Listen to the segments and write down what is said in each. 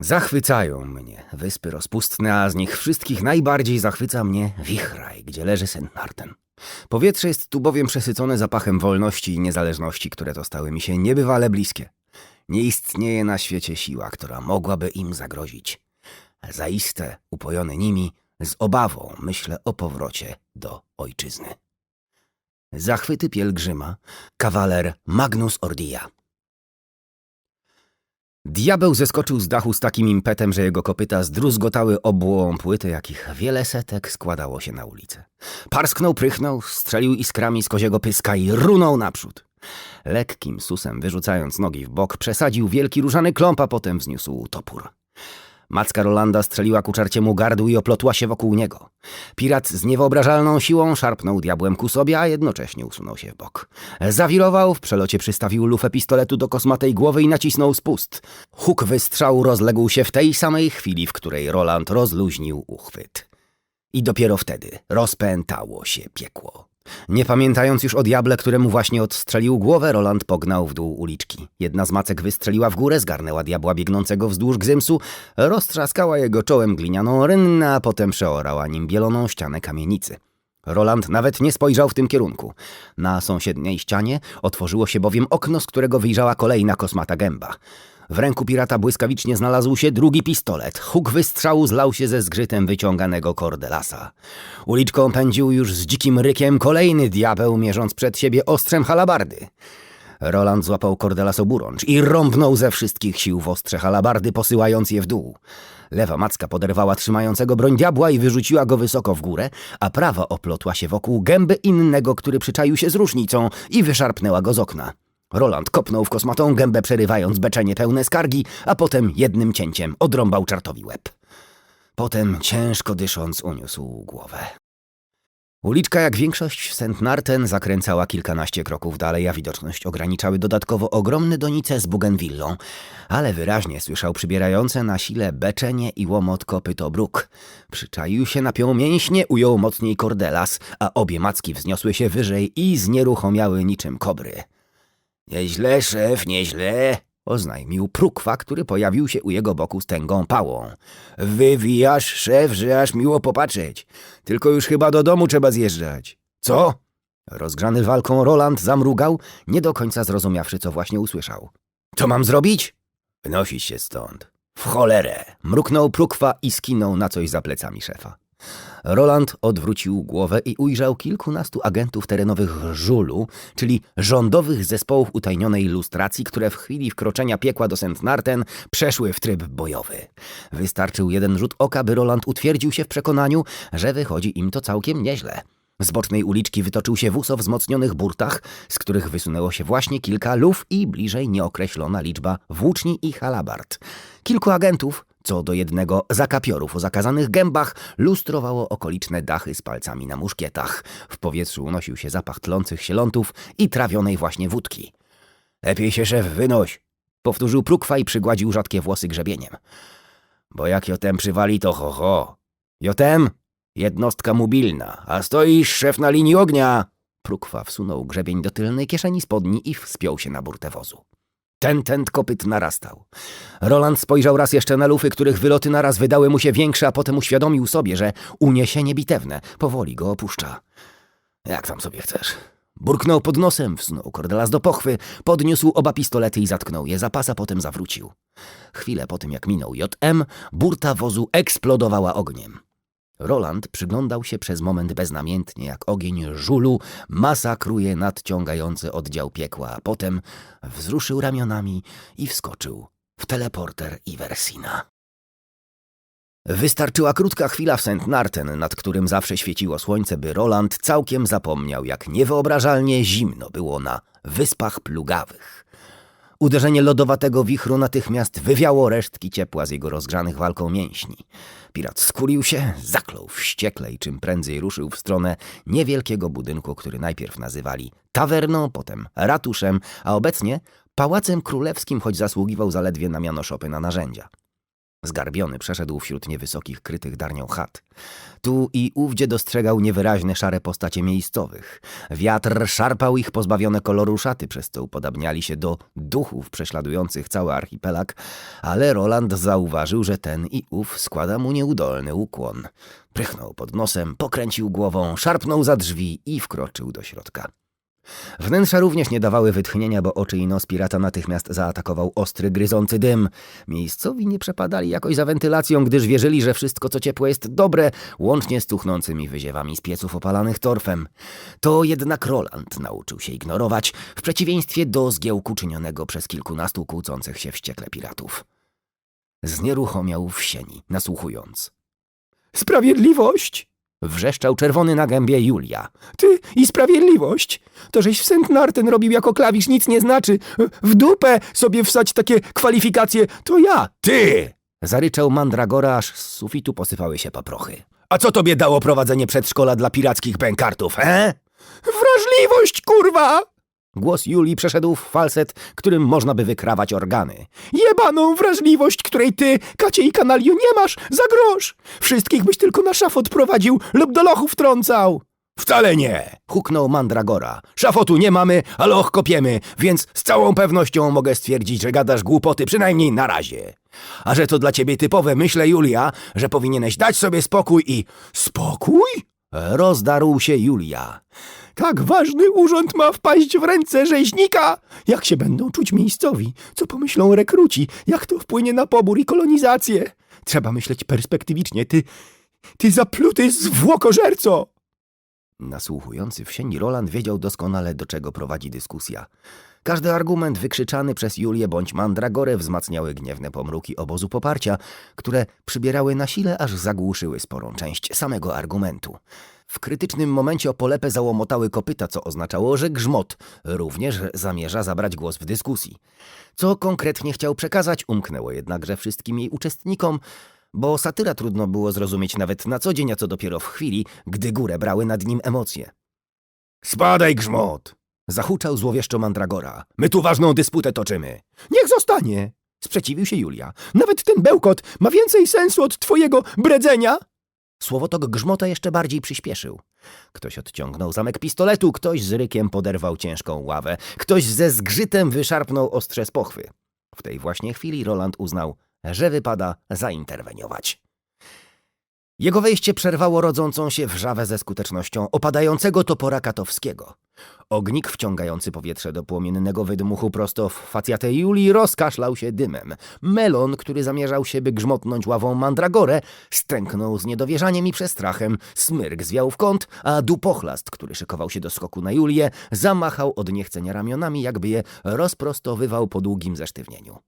Zachwycają mnie wyspy rozpustne, a z nich wszystkich najbardziej zachwyca mnie Wichraj, gdzie leży St. Martin. Powietrze jest tu bowiem przesycone zapachem wolności i niezależności, które to stały mi się niebywale bliskie. Nie istnieje na świecie siła, która mogłaby im zagrozić. Zaiste, upojony nimi, z obawą myślę o powrocie do ojczyzny. Zachwyty pielgrzyma, kawaler Magnus Ordia. Diabeł zeskoczył z dachu z takim impetem, że jego kopyta zdruzgotały obłą płyty, jakich wiele setek składało się na ulicę. Parsknął, prychnął, strzelił iskrami z koziego pyska i runął naprzód. Lekkim susem wyrzucając nogi w bok, przesadził wielki różany kląp, a potem wzniósł topór. Macka Rolanda strzeliła ku czarciemu gardłu i oplotła się wokół niego. Pirat z niewyobrażalną siłą szarpnął diabłem ku sobie, a jednocześnie usunął się w bok. Zawirował, w przelocie przystawił lufę pistoletu do kosmatej głowy i nacisnął spust. Huk wystrzału rozległ się w tej samej chwili, w której Roland rozluźnił uchwyt. I dopiero wtedy rozpętało się piekło. Nie pamiętając już o diable, któremu właśnie odstrzelił głowę, Roland pognał w dół uliczki. Jedna z macek wystrzeliła w górę, zgarnęła diabła biegnącego wzdłuż gzymsu, roztrzaskała jego czołem glinianą rynnę, a potem przeorała nim bieloną ścianę kamienicy. Roland nawet nie spojrzał w tym kierunku. Na sąsiedniej ścianie otworzyło się bowiem okno, z którego wyjrzała kolejna kosmata gęba. W ręku pirata błyskawicznie znalazł się drugi pistolet. Huk wystrzału zlał się ze zgrzytem wyciąganego kordelasa. Uliczką pędził już z dzikim rykiem kolejny diabeł, mierząc przed siebie ostrzem halabardy. Roland złapał kordelas oburącz i rąbnął ze wszystkich sił w ostrze halabardy, posyłając je w dół. Lewa macka poderwała trzymającego broń diabła i wyrzuciła go wysoko w górę, a prawa oplotła się wokół gęby innego, który przyczaił się z różnicą i wyszarpnęła go z okna. Roland kopnął w kosmatą gębę, przerywając beczenie pełne skargi, a potem jednym cięciem odrąbał czartowi łeb. Potem, ciężko dysząc, uniósł głowę. Uliczka, jak większość St. Narten, zakręcała kilkanaście kroków dalej, a widoczność ograniczały dodatkowo ogromne donice z Bougainvillą, ale wyraźnie słyszał przybierające na sile beczenie i łomot kopyto bruk. Przyczaił się, napiął mięśnie, ujął mocniej kordelas, a obie macki wzniosły się wyżej i znieruchomiały niczym kobry. Nieźle, szef, nieźle, oznajmił Prukwa, który pojawił się u jego boku z tęgą pałą. Wywijasz, szef, że aż miło popatrzeć. Tylko już chyba do domu trzeba zjeżdżać. Co? Rozgrzany walką Roland zamrugał, nie do końca zrozumiawszy, co właśnie usłyszał. Co mam zrobić? Wnosić się stąd. W cholerę! Mruknął Prukwa i skinął na coś za plecami szefa. Roland odwrócił głowę i ujrzał kilkunastu agentów terenowych żulu, czyli rządowych zespołów utajnionej ilustracji, które w chwili wkroczenia piekła do St. Narten przeszły w tryb bojowy. Wystarczył jeden rzut oka, by Roland utwierdził się w przekonaniu, że wychodzi im to całkiem nieźle. Z bocznej uliczki wytoczył się wóz o wzmocnionych burtach, z których wysunęło się właśnie kilka luf i bliżej nieokreślona liczba włóczni i halabard. Kilku agentów, co do jednego zakapiorów o zakazanych gębach, lustrowało okoliczne dachy z palcami na muszkietach. W powietrzu unosił się zapach tlących się lątów i trawionej właśnie wódki. Lepiej się szef wynoś, powtórzył Prukwa i przygładził rzadkie włosy grzebieniem. Bo jak Jotem przywali, to ho ho. Jotem, jednostka mobilna, a stoisz szef na linii ognia. Prukwa wsunął grzebień do tylnej kieszeni spodni i wspiął się na burtę wozu. Ten tent kopyt narastał. Roland spojrzał raz jeszcze na lufy, których wyloty naraz wydały mu się większe, a potem uświadomił sobie, że uniesienie bitewne powoli go opuszcza. Jak tam sobie chcesz? Burknął pod nosem, wsunął kordelas do pochwy, podniósł oba pistolety i zatknął je za pas, a potem zawrócił. Chwilę po tym, jak minął JM, burta wozu eksplodowała ogniem. Roland przyglądał się przez moment beznamiętnie, jak ogień żulu masakruje nadciągający oddział piekła, a potem wzruszył ramionami i wskoczył w teleporter Iversina. Wystarczyła krótka chwila w St. Narten, nad którym zawsze świeciło słońce, by Roland całkiem zapomniał, jak niewyobrażalnie zimno było na Wyspach Plugawych. Uderzenie lodowatego wichru natychmiast wywiało resztki ciepła z jego rozgrzanych walką mięśni. Pirat skulił się, zaklął wściekle i czym prędzej ruszył w stronę niewielkiego budynku, który najpierw nazywali tawerną, potem ratuszem, a obecnie pałacem królewskim, choć zasługiwał zaledwie na miano szopy na narzędzia. Zgarbiony przeszedł wśród niewysokich, krytych darnią chat. Tu i ówdzie dostrzegał niewyraźne szare postacie miejscowych. Wiatr szarpał ich pozbawione koloru szaty, przez co upodabniali się do duchów prześladujących cały archipelag, ale Roland zauważył, że ten i ów składa mu nieudolny ukłon. Prychnął pod nosem, pokręcił głową, szarpnął za drzwi i wkroczył do środka. Wnętrza również nie dawały wytchnienia, bo oczy i nos pirata natychmiast zaatakował ostry, gryzący dym. Miejscowi nie przepadali jakoś za wentylacją, gdyż wierzyli, że wszystko co ciepłe jest dobre, łącznie z tuchnącymi wyziewami z pieców opalanych torfem. To jednak Roland nauczył się ignorować, w przeciwieństwie do zgiełku czynionego przez kilkunastu kłócących się wściekle piratów. Znieruchomiał w sieni, nasłuchując. Sprawiedliwość! Wrzeszczał czerwony na gębie Julia. Ty i sprawiedliwość! To, żeś w St. Narten robił jako klawisz, nic nie znaczy. W dupę sobie wsać takie kwalifikacje, to ja. Ty! Zaryczał Mandragora, aż z sufitu posypały się paprochy. A co tobie dało prowadzenie przedszkola dla pirackich bękartów, he? Wrażliwość, kurwa! Głos Julii przeszedł w falset, którym można by wykrawać organy. Jebaną wrażliwość, której ty, kacie i kanalio, nie masz za grosz! Wszystkich byś tylko na szafot prowadził lub do lochu wtrącał! Wcale nie! huknął Mandragora. Szafotu nie mamy, ale och kopiemy, więc z całą pewnością mogę stwierdzić, że gadasz głupoty przynajmniej na razie. A że to dla ciebie typowe, myślę, Julia, że powinieneś dać sobie spokój i... Spokój? Rozdarł się Julia. Tak ważny urząd ma wpaść w ręce rzeźnika! Jak się będą czuć miejscowi? Co pomyślą rekruci? Jak to wpłynie na pobór i kolonizację? Trzeba myśleć perspektywicznie, ty... Ty zapluty zwłokożerco! Nasłuchujący w sieni Roland wiedział doskonale, do czego prowadzi dyskusja. Każdy argument wykrzyczany przez Julię bądź Mandragorę wzmacniały gniewne pomruki obozu poparcia, które przybierały na sile, aż zagłuszyły sporą część samego argumentu. W krytycznym momencie opolepę załomotały kopyta, co oznaczało, że Grzmot również zamierza zabrać głos w dyskusji. Co konkretnie chciał przekazać, umknęło jednakże wszystkim jej uczestnikom, bo satyra trudno było zrozumieć nawet na co dzień, a co dopiero w chwili, gdy górę brały nad nim emocje. Spadaj, Grzmot! Zahuczał złowieszczo Mandragora. My tu ważną dysputę toczymy. Niech zostanie! Sprzeciwił się Julia. Nawet ten bełkot ma więcej sensu od twojego bredzenia! Słowotok grzmota jeszcze bardziej przyspieszył. Ktoś odciągnął zamek pistoletu, ktoś z rykiem poderwał ciężką ławę, ktoś ze zgrzytem wyszarpnął ostrze z pochwy. W tej właśnie chwili Roland uznał, że wypada zainterweniować. Jego wejście przerwało rodzącą się wrzawę ze skutecznością opadającego topora katowskiego. Ognik wciągający powietrze do płomiennego wydmuchu prosto w facjatę Julii rozkaszlał się dymem. Melon, który zamierzał się by grzmotnąć ławą mandragorę, stęknął z niedowierzaniem i przestrachem, smyrk zwiał w kąt, a dupochlast, który szykował się do skoku na Julię, zamachał od niechcenia ramionami, jakby je rozprostowywał po długim zesztywnieniu.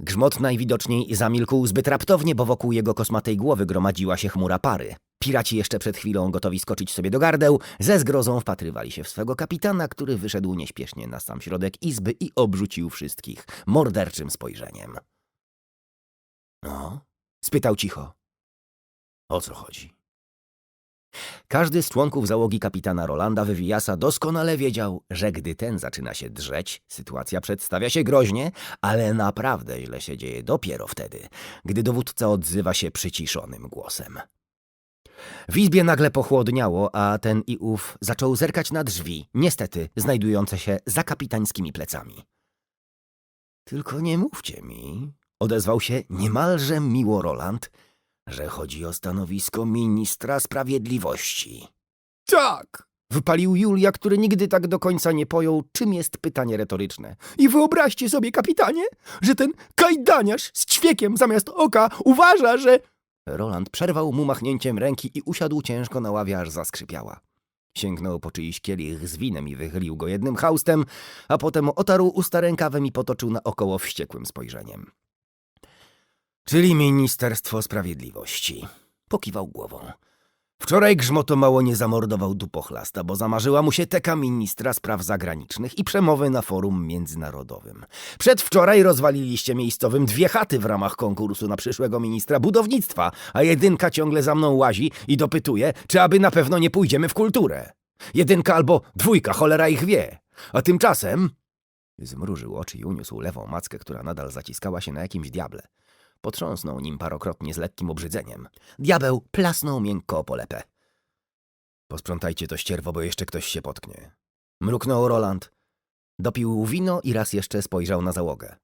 Grzmot najwidoczniej zamilkł zbyt raptownie, bo wokół jego kosmatej głowy gromadziła się chmura pary. Piraci jeszcze przed chwilą gotowi skoczyć sobie do gardeł, ze zgrozą wpatrywali się w swego kapitana, który wyszedł nieśpiesznie na sam środek izby i obrzucił wszystkich morderczym spojrzeniem. No? spytał cicho. O co chodzi? Każdy z członków załogi kapitana Rolanda Wywijasa doskonale wiedział, że gdy ten zaczyna się drzeć, sytuacja przedstawia się groźnie, ale naprawdę źle się dzieje dopiero wtedy, gdy dowódca odzywa się przyciszonym głosem. W izbie nagle pochłodniało, a ten i ów zaczął zerkać na drzwi, niestety znajdujące się za kapitańskimi plecami. Tylko nie mówcie mi, odezwał się niemalże miło Roland, że chodzi o stanowisko ministra sprawiedliwości. Tak! Wypalił Julia, który nigdy tak do końca nie pojął, czym jest pytanie retoryczne. I wyobraźcie sobie, kapitanie, że ten kajdaniarz z ćwiekiem zamiast oka uważa, że... Roland przerwał mu machnięciem ręki i usiadł ciężko na ławie, aż zaskrzypiała. Sięgnął po czyjś kielich z winem i wychylił go jednym haustem, a potem otarł usta rękawem i potoczył naokoło wściekłym spojrzeniem. Czyli Ministerstwo Sprawiedliwości. Pokiwał głową. Wczoraj Grzmoto mało nie zamordował dupochlasta, bo zamarzyła mu się teka ministra spraw zagranicznych i przemowy na forum międzynarodowym. Przedwczoraj rozwaliliście miejscowym dwie chaty w ramach konkursu na przyszłego ministra budownictwa, a jedynka ciągle za mną łazi i dopytuje, czy aby na pewno nie pójdziemy w kulturę. Jedynka albo dwójka, cholera ich wie. A tymczasem... Zmrużył oczy i uniósł lewą mackę, która nadal zaciskała się na jakimś diable. Potrząsnął nim parokrotnie z lekkim obrzydzeniem. Diabeł plasnął miękko o polepę. Posprzątajcie to ścierwo, bo jeszcze ktoś się potknie. Mruknął Roland. Dopił wino i raz jeszcze spojrzał na załogę.